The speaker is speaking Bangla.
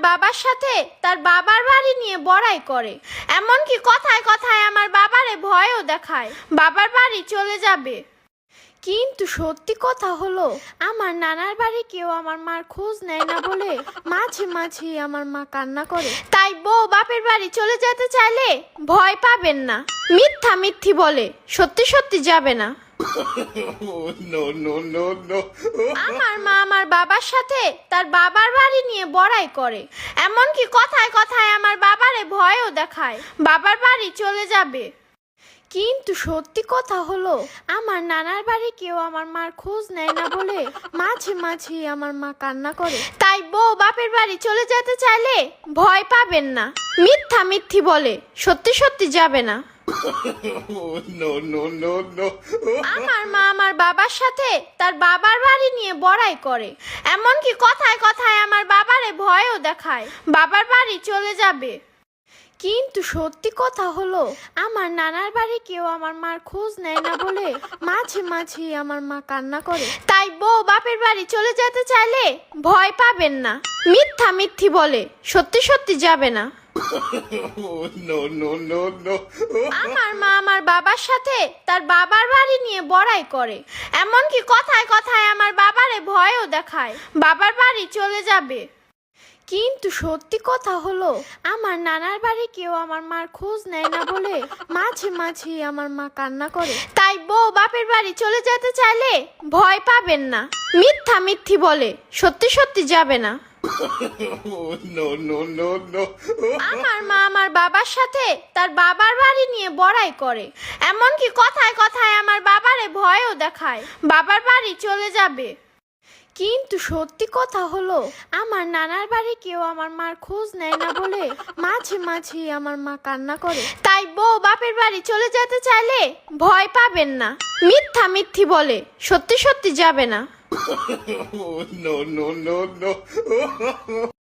বাবার সাথে তার বাবার বাড়ি নিয়ে বড়াই করে। এমনকি কথায় কথায় আমার বাবারে ভয়ও দেখায়। বাবার বাড়ি চলে যাবে। কিন্তু সত্যি কথা হলো, আমার নানার বাড়ি কেউ আমার মার খোঁজ নেয় না বলে মাঝে মাঝে আমার মা কান্না করে। তাই বউ বাপের বাড়ি চলে যেতে চাইলে ভয় পাবেন না। মিথ্যা মিথ্যি বলে, সত্যি সত্যি যাবে না। আমার মা আমার বাবার সাথে তার বাবার বাড়ি নিয়ে বড়াই করে। এমনকি কথায় কথায় আমার বাবারে ভয়ও দেখায়। বাবার বাড়ি চলে যাবে। কিন্তু সত্যি কথা হলো, আমার নানার বাড়ি কেউ আমার মার খোঁজ নেয় না বলে মাঝে মাঝে আমার মা কান্না করে। তাই বউ বাপের বাড়ি চলে যেতে চাইলে ভয় পাবেন না। মিথ্যা মিথ্যি বলে, সত্যি সত্যি যাবে না। আমার মা আমার বাবার সাথে তার বাবার বাড়ি নিয়ে বড়াই করে। এমনকি কথায় কথায় আমার বাবারে ভয়ও দেখায়। বাবার বাড়ি চলে যাবে। কিন্তু সত্যি কথা হলো, আমার নানার বাড়ি কেউ আমার মার খোঁজ নেয় না বলে মাঝে মাঝে আমার মা কান্না করে। তাই বউ বাপের বাড়ি চলে যেতে চাইলে ভয় পাবেন না। মিথ্যা মিথ্যি বলে, সত্যি সত্যি যাবে না। No, no, no, no. আমার মা আমার বাবার সাথে তার বাবার বাড়ি নিয়ে বড়াই করে। এমনকি কথায় কথায় আমার বাবারে ভয়ও দেখায়। বাবার বাড়ি চলে যাবে। কিন্তু সত্যি কথা হলো আমার নানার বাড়ি কেউ আমার মার খোঁজ নেয় না বলে মাঝে মাঝে আমার মা কান্না করে। তাই বউ বাপের বাড়ি চলে যেতে চাইলে ভয় পাবেন না। মিথ্যা মিথ্যি বলে সত্যি সত্যি যাবে না। আমার মা আমার বাবার সাথে তার বাবার বাড়ি নিয়ে বড়াই করে। এমনকি কথায় কথায় আমার বাবারে ভয়ও দেখায়। বাবার বাড়ি চলে যাবে। কিন্তু সত্যি কথা হলো, আমার নানার বাড়ি কেউ আমার মার খোঁজ নেয় না বলে মাঝে মাঝে আমার মা কান্না করে। তাই বউ বাপের বাড়ি চলে যেতে চাইলে ভয় পাবেন না। মিথ্যা মিথ্যি বলে, সত্যি সত্যি যাবে না। no, no, no, no.